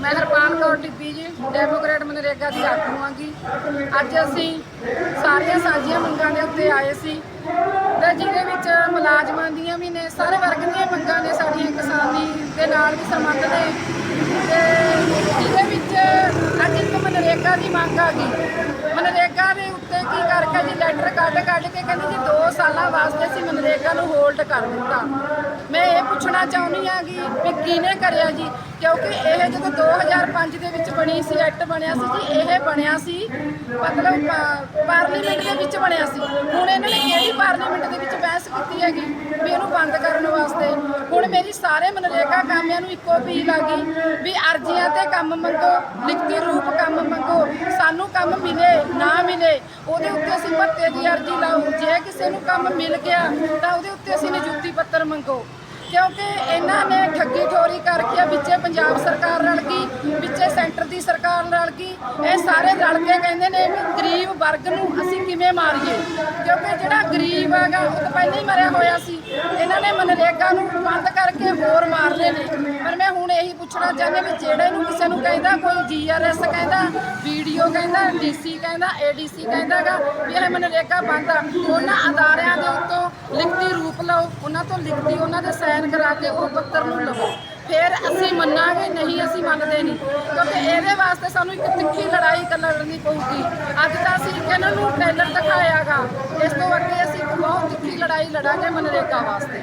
ਮੈਂ ਹਰਪਾਲ ਕੌਰ ਟਿੱਬੀ ਜੀ ਡੈਮੋਕ੍ਰੇਟ ਮਨਰੇਗਾ ਦੀ ਆਗੂ ਆਂਗੀ। ਅੱਜ ਅਸੀਂ ਸਾਰੀਆਂ ਸਾਂਝੀਆਂ ਮੰਗਾਂ ਦੇ ਉੱਤੇ ਆਏ ਸੀ ਤੇ ਜਿਹਦੇ ਵਿੱਚ ਮੁਲਾਜ਼ਮਾਂ ਦੀਆਂ ਵੀ ਨੇ, ਸਾਰੇ ਵਰਗ ਦੀਆਂ ਮੰਗਾਂ ਨੇ ਸਾਡੀਆਂ ਕਿਸਾਨੀ ਦੇ ਨਾਲ ਵੀ ਸੰਬੰਧ ਨੇ। ਤੇ ਜਿਹਦੇ ਵਿੱਚ ਅੱਜ ਇੱਕ ਮਨਰੇਗਾ ਦੀ ਮੰਗ ਆ ਗਈ। ਮਨਰੇਗਾ ਦੇ ਉੱਤੇ ਕੀ ਕਰਕੇ ਜੀ ਲੈਟਰ ਕੱਢ ਕੱਢ ਕੇ ਕਹਿੰਦੇ ਜੀ ਸਾਲਾਂ ਵਾਸਤੇ ਅਸੀਂ ਮਨਰੇਗਾ ਨੂੰ ਹੋਲਡ ਕਰ ਦਿੱਤਾ। ਮੈਂ ਪੁੱਛਣਾ ਚਾਹੁੰਦੀ ਹਾਂ ਕਿ ਵੀ ਕਿਹਨੇ ਕਰਿਆ ਜੀ? ਕਿਉਂਕਿ ਇਹ ਜਦੋਂ 2005 ਦੇ ਵਿੱਚ ਬਣੀ ਸੀ, ਐਕਟ ਬਣਿਆ ਸੀ ਜੀ, ਇਹ ਬਣਿਆ ਸੀ, ਮਤਲਬ ਪਾਰਲੀਮੈਂਟ ਦੇ ਵਿੱਚ ਬਣਿਆ ਸੀ। ਹੁਣ ਇਹਨਾਂ ਨੇ ਕਿਹੜੀ ਪਾਰਲੀਮੈਂਟ ਦੇ ਵਿੱਚ ਬਹਿਸ ਕੀਤੀ ਹੈਗੀ ਵੀ ਇਹਨੂੰ ਬੰਦ ਕਰਨ ਵਾਸਤੇ। ਹੁਣ ਮੇਰੀ ਸਾਰੇ ਮਨਰੇਗਾ ਕਾਮਿਆਂ ਨੂੰ ਇੱਕੋ ਅਪੀਲ ਆ ਗਈ ਵੀ ਅਰਜ਼ੀਆਂ ਤੇ ਕੰਮ ਮੰਗੋ, ਲਿਖਤੀ ਰੂਪ ਕੰਮ ਮੰਗੋ, ਸਾਨੂੰ ਕੰਮ ਮਿਲੇ, ਨਾ ਮਿਲੇ, ਉਹਦੇ ਉੱਤੇ ਅਸੀਂ ਭੱਤੇ ਦੀ ਅਰਜ਼ੀ ਲਾਓ। ਜੇ ਕਿਸੇ ਨੂੰ ਕੰਮ ਮਿਲ ਗਿਆ, ਤਾਂ ਉਹਦੇ ਉੱਤੇ ਅਸੀਂ ਨਿਯੁਕਤੀ ਪੱਤਰ ਮੰਗੋ। ਕਿਉਂਕਿ ਇਹਨਾਂ ਨੇ ਠੱਗੀ ਠੋਰੀ ਕਰਕੇ ਵਿੱਚੇ ਪੰਜਾਬ ਸਰਕਾਰ ਰਲ ਗਈ, ਵਿੱਚੇ ਸੈਂਟਰ ਦੀ ਸਰਕਾਰ ਰਲ ਗਈ। ਇਹ ਸਾਰੇ ਰਲ ਕੇ ਕਹਿੰਦੇ ਨੇ ਵੀ ਗਰੀਬ ਵਰਗ ਨੂੰ ਅਸੀਂ ਕਿਵੇਂ ਮਾਰੀਏ? ਕਿਉਂਕਿ ਜਿਹੜਾ ਗਰੀਬ ਉਹ ਤਾਂ ਪਹਿਲਾਂ ਹੀ ਮਰਿਆ ਹੋਇਆ ਸੀ। ਇਹਨਾਂ ਨੇ ਮਨਰੇਗਾ ਨੂੰ ਬੰਦ ਕਰਕੇ ਹੋਰ ਮਾਰ ਨੇ। ਪਰ ਮੈਂ ਹੁਣ ਇਹੀ ਪੁੱਛਣਾ ਚਾਹੁੰਦੀ ਵੀ ਜਿਹੜੇ ਨੂੰ ਕਿਸੇ ਨੂੰ ਕਹਿੰਦਾ, ਕੋਈ ਜੀਆਰਐਸ ਕਹਿੰਦਾ ਵੀਡੀਓ ਕਹਿੰਦਾ ਡੀਸੀ ਕਹਿੰਦਾ ਏਡੀਸੀ ਕਹਿੰਦਾਗਾ ਵੀ ਇਹ ਮਨਰੇਗਾ ਬੰਦ ਆ। ਉਹਨਾਂ ਅਦਾਰਿਆਂ ਦੇ ਉੱਤੋਂ ਲਿਖਤੀ ਰੂਪ ਲਓ, ਉਹਨਾਂ ਤੋਂ ਲਿਖਤੀ ਉਹਨਾਂ ਦੇ ਸਾਈਨ ਕਰਾ ਕੇ ਉਹ ਪੱਤਰ ਨੂੰ ਲਵੋ। ਫਿਰ ਅਸੀਂ ਮੰਨਾਂਗੇ, ਨਹੀਂ ਅਸੀਂ ਮੰਨਦੇ ਨਹੀਂ। ਕਿਉਂਕਿ ਇਹਦੇ ਵਾਸਤੇ ਸਾਨੂੰ ਇੱਕ ਤਿੱਖੀ ਲੜਾਈ ਲੜਨੀ ਪਊਗੀ। ਅੱਜ ਤਾਂ ਅਸੀਂ ਇਹਨਾਂ ਨੂੰ ਟ੍ਰੇਲਰ ਦਿਖਾਇਆਗਾ। ਇਸ ਤੋਂ ਅੱਗੇ ਅਸੀਂ ਲੜਾਈ ਲੜਾਂਗੇ ਮਨਰੇਗਾ ਵਾਸਤੇ।